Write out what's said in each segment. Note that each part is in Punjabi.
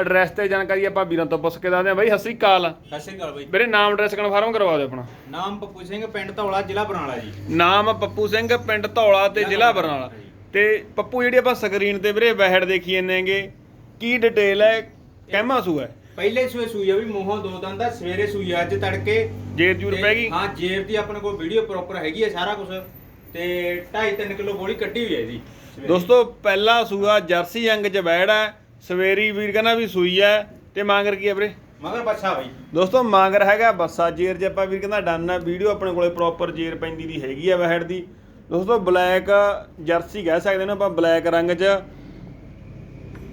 ਐਡਰੈਸ ਤੇ ਜਾਣਕਾਰੀ ਆਪਾਂ ਵੀਰਾਂ ਤੋਂ ਪੁੱਛ ਕੇ ਦੱਸਦੇ ਹਾਂ ਬਾਈ ਸਤਿ ਸ੍ਰੀ ਅਕਾਲ। ਸਤਿ ਸ਼੍ਰੀ ਅਕਾਲ ਬਾਈ। ਮੇਰੇ ਨਾਮ ਐਡਰੈਸ ਕਨਫਰਮ ਕਰਵਾ ਦਿਓ ਆਪਣਾ। ਨਾਮ ਪੱਪੂ ਸਿੰਘ ਪਿੰਡ ਧੌਲਾ ਜ਼ਿਲ੍ਹਾ ਬਰਨਾਲਾ ਜੀ। ਨਾਮ ਪੱਪੂ ਸਿੰਘ ਪਿੰਡ ਧੌਲਾ ਤੇ ਜ਼ਿਲ੍ਹਾ ਬਰਨਾਲਾ ਤੇ ਪੱਪੂ ਜਿਹੜੀ ਆਪਾਂ ਸਕਰੀਨ ਤੇ ਵੀਰੇ ਵੈਡ ਦੇਖੀ ਜਾਂਦੇਗੇ ਕੀ ਡਿਟੇਲ ਹੈ ਕਹਿਮਾ ਸੂ ਹੈ? ਪਹਿਲੇ ਸੂਏ ਸੂਈ ਆ ਵੀ ਮੂੰਹੋਂ ਦੋ ਦੰਦ ਦਾ ਸਵੇਰੇ ਸੂਈ ਆ ਅੱਜ ਤੜਕੇ। ਜੇਰ ਜੂਰ ਪੈ ਗਈ? ਹਾਂ ਜੇਬ ਦੀ ਆਪਣੇ ਕੋਲ ਵੀਡੀਓ ਪ੍ਰੋਪਰ ਹੈਗੀ ਹੈ ਸਾਰਾ ਕੁਝ ਤੇ 2.5 3 ਕਿਲੋ ਗੋਲੀ ਕੱਢੀ ਹੋਈ ਹੈ ਜੀ। ਦੋਸਤੋ ਪਹਿਲਾ ਸੂਆ ਜਰਸੀ ਅੰਗ ਚ ਹੈ ਸਵੇਰੀ ਵੀਰ ਕਹਿੰਦਾ ਵੀ ਸੂਈ ਹੈ ਤੇ ਮਾਂਗਰ ਕੀ ਹੈ ਵੀਰੇ? ਮਗਰ ਬੱਚਾ ਬਾਈ। ਦੋਸਤੋ ਮਾਂਗਰ ਹੈਗਾ ਬੱਸਾ ਜੇਰ ਜੇ ਆਪਾਂ ਵੀਰ ਕਹਿੰਦਾ ਡਨ ਹੈ ਵੀਡੀਓ ਆਪਣੇ ਕੋਲੇ ਪ੍ਰੋਪਰ ਜੇਰ ਪੈਂਦੀ ਦੀ ਹੈਗੀ ਆ ਵੈੜ ਦੀ। ਦੋਸਤੋ ਬਲੈਕ ਜਰਸੀ ਕਹਿ ਸਕਦੇ ਨੇ ਆਪਾਂ ਬਲੈਕ ਰੰਗ 'ਚ।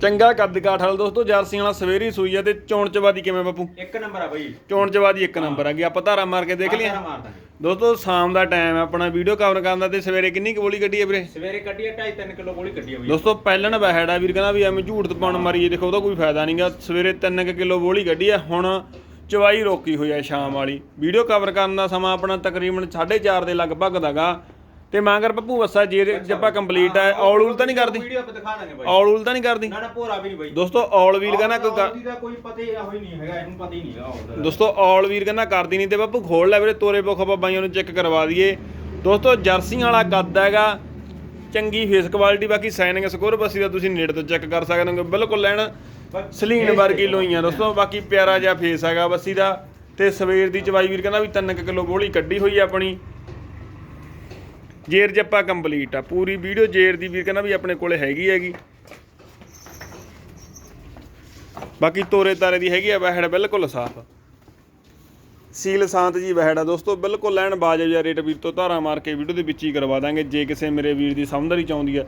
ਚੰਗਾ ਕੱਦ ਕਾਠ ਵਾਲਾ ਦੋਸਤੋ ਜਰਸੀ ਵਾਲਾ ਸਵੇਰੀ ਸੂਈ ਆ ਤੇ ਚੋਣ ਚਵਾਦੀ ਕਿਵੇਂ ਬਾਪੂ? ਇੱਕ ਨੰਬਰ ਆ ਬਾਈ। ਚੋਣ ਚਵਾਦੀ ਇੱਕ ਨੰਬਰ ਆ ਗਈ ਆਪਾਂ ਧਾਰਾ ਮਾਰ ਕੇ ਦੇਖ ਮਾਰਦਾ ਦੋਸਤੋ ਸ਼ਾਮ ਦਾ ਟਾਈਮ ਹੈ ਆਪਣਾ ਵੀਡੀਓ ਕਵਰ ਕਰਨ ਦਾ ਤੇ ਸਵੇਰੇ ਕਿੰਨੀ ਕੁ ਬੋਲੀ ਕੱਢੀ ਹੈ ਵੀਰੇ? ਸਵੇਰੇ ਕੱਢੀ ਆ 2.5 3 ਕਿਲੋ ਗੋਲੀ ਕੱਢੀ ਆ ਬਾਈ। ਦੋਸਤੋ ਪਹਿਲਣ ਬਹਿੜ ਆ ਵੀਰ ਕਹਿੰਦਾ ਵੀ ਐਵੇਂ ਝੂਠ ਤਪਾਉਣ ਮਾਰੀਏ ਦੇਖੋ ਉਹਦਾ ਕੋਈ ਫਾਇਦਾ ਨਹੀਂਗਾ ਸਵੇਰੇ 3 ਕਿਲੋ ਬੋਲੀ ਕੱਢੀ ਆ ਹੁਣ ਚਵਾਈ ਰੋਕੀ ਹੋਈ ਆ ਸ਼ਾਮ ਵਾਲੀ। ਵੀਡੀਓ ਕਵਰ ਕਰਨ ਦਾ ਸਮਾਂ ਆਪਣਾ ਤਕਰੀਬਨ 4:30 ਦੇ ਲਗਭਗ ਦਾਗਾ ਤੇ ਮਾਂਗਰ ਪੱਪੂ ਵਸਾ ਜੇ ਜੱਪਾ ਕੰਪਲੀਟ ਹੈ ਔਲ ਉਲ ਤਾਂ ਨਹੀਂ ਕਰਦੀ? ਵੀਡੀਓ ਆਪਾਂ ਦਿਖਾ ਦਾਂਗੇ ਬਾਈ। ਔਲ ਉਲ ਤਾਂ ਨਹੀਂ ਕਰਦੀ? ਨਾ ਨਾ ਭੋਰਾ ਵੀ ਨਹੀਂ ਬਾਈ। ਦੋਸਤੋ ਔਲ ਵੀਰ ਕਹਿੰਦਾ ਕੋਈ ਕਰ- ਉਹਦੀ ਦਾ ਕੋਈ ਪਤਾ ਹੀ ਹੋਈ ਨਹੀਂ ਹੈਗਾ ਇਹਨੂੰ ਪਤਾ ਹੀ ਨਹੀਂ ਹੈਗਾ ਦੋਸਤੋ ਔਲ ਵੀਰ ਕਹਿੰਦਾ ਕਰਦੀ ਨਹੀਂ ਤੇ ਬਾਪੂ ਖੋਲ ਲੈ ਵੀਰੇ ਤੋਰੇ ਬੁੱਖ ਆਪਾਂ ਬਾਈਆਂ ਨੂੰ ਚੈੱਕ ਕਰਵਾ ਦਈਏ। ਦੋਸਤੋ ਜਰਸੀਆਂ ਵਾਲਾ ਕੱਦ ਹੈਗਾ ਚੰਗੀ ਫੇਸ ਕੁਆਲਿਟੀ ਬਾਕੀ ਸਾਈਨਿੰਗ ਸਕੋਰ ਬਸੀ ਦਾ ਤੁਸੀਂ ਨੇੜੇ ਤੋਂ ਚੈੱਕ ਕਰ ਸਕਦੇ ਹੋ ਬਿਲਕੁਲ ਲੈਣ ਸਲੀਨ ਵਰਗੀ ਲੋਈਆਂ ਦੋਸਤੋ ਬਾਕੀ ਪਿਆਰਾ ਜਿਹਾ ਫੇਸ ਹੈਗਾ ਬੱਸੀ ਦਾ। ਤੇ ਸਵੇਰ ਦੀ ਚਵਾਈ ਵੀਰ ਕਹਿੰਦਾ ਵੀ 3 ਕਿਲੋ ਗੋਲੀ ਕੱਢੀ ਹੋਈ ਆ ਆਪਣੀ। ਜੇਰ ਜੱਪਾ ਕੰਪਲੀਟ ਆ ਪੂਰੀ ਵੀਡੀਓ ਜੇਰ ਦੀ ਵੀਰ ਕਹਿੰਦਾ ਵੀ ਆਪਣੇ ਕੋਲੇ ਹੈਗੀ ਹੈਗੀ। ਬਾਕੀ ਤੋਰੇ ਤਾਰੇ ਦੀ ਹੈਗੀ ਆ ਵਹਿੜ ਬਿਲਕੁਲ ਸਾਫ਼। ਸੀਲ ਸ਼ਾਂਤ ਜੀ ਵਹਿੜ ਆ ਦੋਸਤੋ ਬਿਲਕੁਲ ਲੈਣ ਬਾਜਬ ਜਾਂ ਰੇਟ ਵੀਰ ਤੋਂ ਧਾਰਾ ਮਾਰ ਕੇ ਵੀਡੀਓ ਦੇ ਵਿੱਚ ਹੀ ਕਰਵਾ ਦਾਂਗੇ। ਜੇ ਕਿਸੇ ਮੇਰੇ ਵੀਰ ਦੀ ਸਮਝਦਾਰੀ ਚਾਹੁੰਦੀ ਆ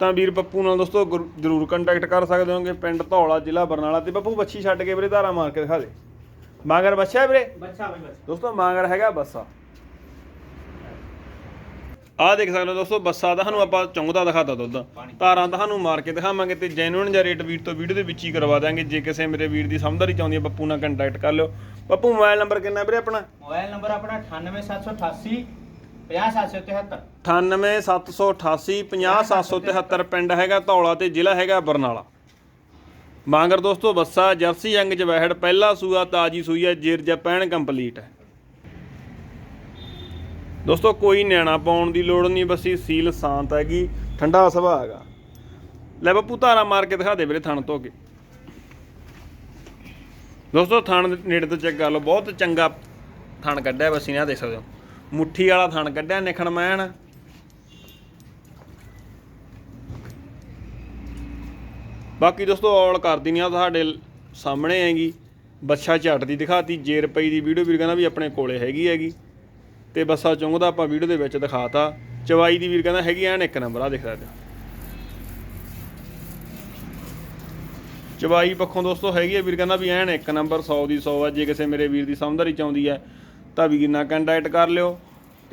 ਤਾਂ ਵੀਰ ਪੱਪੂ ਨਾਲ ਦੋਸਤੋ ਜ਼ਰੂਰ ਕੰਟੈਕਟ ਕਰ ਸਕਦੇ ਹੋਗੇ ਪਿੰਡ ਧੌਲਾ ਜ਼ਿਲ੍ਹਾ ਬਰਨਾਲਾ ਤੇ ਪੱਪੂ ਬੱਚੀ ਛੱਡ ਕੇ ਵੀਰੇ ਧਾਰਾ ਮਾਰ ਕੇ ਦਿਖਾ ਦੇ। ਮਾਂਗਰ ਹੈ ਵੀਰੇ? ਬੱਚਾ ਬਾਈ ਦੋਸਤੋ ਮਾਂਗਰ ਹੈਗਾ ਬੱਸਾ। ਆਹ ਦੇਖ ਸਕਦੇ ਹੋ ਦੋਸਤੋ ਬੱਸਾ ਦਾ ਤੁਹਾਨੂੰ ਆਪਾਂ ਚੁੰਗਦਾ ਦਿਖਾਤਾ ਦੁੱਧ। ਧਾਰਾਂ ਤੁਹਾਨੂੰ ਮਾਰ ਕੇ ਦਿਖਾਵਾਂਗੇ ਤੇ ਜੈਨੂਇਨ ਜਾਂ ਰੇਟ ਵੀਰ ਤੋਂ ਵੀਡੀਓ ਦੇ ਵਿੱਚ ਹੀ ਕਰਵਾ ਦਾਂਗੇ ਜੇ ਕਿਸੇ ਮੇਰੇ ਵੀਰ ਦੀ ਸਮਝਦਾਰੀ ਚਾਹੁੰਦੀ ਹੈ ਪੱਪੂ ਨਾਲ ਕੰਟੈਕਟ ਕਰ ਲਿਓ। ਪੱਪੂ ਮੋਬਾਈਲ ਨੰਬਰ ਕਿੰਨਾ ਵੀਰੇ ਆਪਣਾ? ਮੋਬਾਈਲ ਨੰਬਰ ਆਪਣਾ 98788 50773 98788 50773 ਪਿੰਡ ਹੈਗਾ ਧੌਲਾ ਤੇ ਜ਼ਿਲ੍ਹਾ ਹੈਗਾ ਬਰਨਾਲਾ। ਮਾਂਗਰ ਦੋਸਤੋ ਬੱਸਾ ਜਰਸੀ ਅੰਗ ਚ ਵਹਿੜ ਪਹਿਲਾ ਸੂਆ ਤਾਜੀ ਸੂਈ ਹੈ ਜੇਰ ਜਪੈਨ ਕੰਪਲੀਟ ਹੈ। ਦੋਸਤੋ, ਕੋਈ ਨਿਆਣਾ ਪਾਉਣ ਦੀ ਲੋੜ ਨਹੀਂ, ਬੱਸੀ ਸੀਲ ਸ਼ਾਂਤ ਹੈਗੀ ਠੰਡਾ ਸੁਭਾਅ ਹੈਗਾ। ਲੈ ਬਾਪੂ, ਧਾਰਾ ਮਾਰ ਕੇ ਦਿਖਾ ਦੇ ਵੀਰੇ ਥਣ ਧੋ ਕੇ। ਦੋਸਤੋ, ਥਣ ਨੇੜੇ ਤੋਂ ਚੈੱਕ ਕਰ ਲਓ, ਬਹੁਤ ਚੰਗਾ ਥਣ ਕੱਢਿਆ, ਬਸ ਨੇ ਦੇਖ ਸਕਦੇ ਹੋ। ਮੁੱਠੀ ਵਾਲਾ ਥਣ ਕੱਢਿਆ, ਨਿਖਣ ਮੈਣ। ਬਾਕੀ ਦੋਸਤੋ, ਔਲ ਕਰਦੀ ਨਹੀਂ ਆ, ਤੁਹਾਡੇ ਸਾਹਮਣੇ ਹੈਗੀ। ਬੱਛਾ ਝੱਟ ਦੀ ਦਿਖਾਤੀ ਜੇਰ ਪਈ ਦੀ ਵੀਡੀਓ, ਵੀਰ ਕਹਿੰਦਾ ਵੀ ਆਪਣੇ ਕੋਲੇ ਹੈਗੀ ਹੈਗੀ। ਤੇ ਬੱਸਾ ਚੁੰਗਦਾ ਆਪਾਂ ਵੀਡੀਓ ਦੇ ਵਿੱਚ ਦਿਖਾਤਾ। ਚਵਾਈ ਦੀ ਵੀਰ ਕਹਿੰਦਾ ਹੈਗੀ ਐਨ ਇੱਕ ਨੰਬਰ ਆ ਦੇਖ ਸਕਦੇ ਚਵਾਈ ਪੱਖੋਂ ਦੋਸਤੋ ਹੈਗੀ ਹੈ ਵੀਰ ਕਹਿੰਦਾ ਵੀ ਐਨ ਇੱਕ ਨੰਬਰ 100 ਦੀ 100 ਆ, ਜੇ ਕਿਸੇ ਮੇਰੇ ਵੀਰ ਦੀ ਸਮਝਦਾਰੀ ਚਾਹੁੰਦੀ ਹੈ ਤਾਂ ਵੀਰ ਨਾਲ ਕੰਟੈਕਟ ਕਰ ਲਿਓ।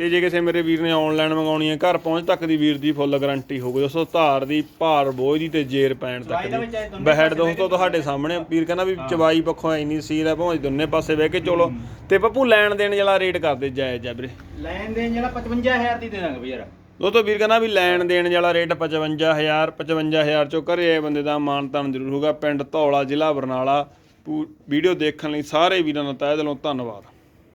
ਤੇ ਜੇ ਕਿਸੇ ਮੇਰੇ ਵੀਰ ਨੇ ਆਨਲਾਈਨ ਮੰਗਾਉਣੀ ਹੈ ਘਰ ਪਹੁੰਚ ਤੱਕ ਦੀ ਵੀਰ ਦੀ ਫੁੱਲ ਗਾਰੰਟੀ ਹੋਊਗੀ। ਦੋਸਤੋ ਧਾਰ ਦੀ ਭਾਰ ਬੋਝ ਦੀ ਤੇ ਜੇਰ ਪੈਣ ਤੱਕ ਦਾ। ਵੀ ਬਹਿੜ ਦੋਸਤੋ ਤੁਹਾਡੇ ਸਾਹਮਣੇ। ਵੀਰ ਕਹਿੰਦਾ ਵੀ ਚਵਾਈ ਪੱਖੋਂ ਇੰਨੀ ਸੀਲ ਹੈ ਭਾਵੇਂ ਦੋਨੇ ਪਾਸੇ ਬਹਿ ਕੇ ਚਲੋ। ਤੇ ਪੱਪੂ ਲੈਣ ਦੇਣ ਵਾਲਾ ਰੇਟ ਕਰਦੇ ਜਾਇਜ਼ ਆ ਵੀਰੇ। ਲੈਣ ਦੇਣ ਜਿਹੜਾ 55000 ਦੀ ਦੇ ਦਾਂਗੇ ਬਈ ਯਾਰ। ਉਹ ਤੋਂ ਵੀਰ ਕਹਿੰਦਾ ਵੀ ਲੈਣ ਦੇਣ ਵਾਲਾ ਰੇਟ 55000 55000 ਚੋਂ ਘਰੇ ਆਏ ਬੰਦੇ ਦਾ ਮਾਨ ਤਾਨ ਜ਼ਰੂਰ ਹੋਊਗਾ। ਪਿੰਡ ਧੌਲਾ ਜ਼ਿਲ੍ਹਾ ਬਰਨਾਲਾ ਵੀਡੀਓ ਦੇਖਣ ਲਈ ਸਾਰੇ ਵੀਰਾਂ ਦਾ ਤਹਿ ਦਿਲੋਂ ਧੰਨਵਾਦ।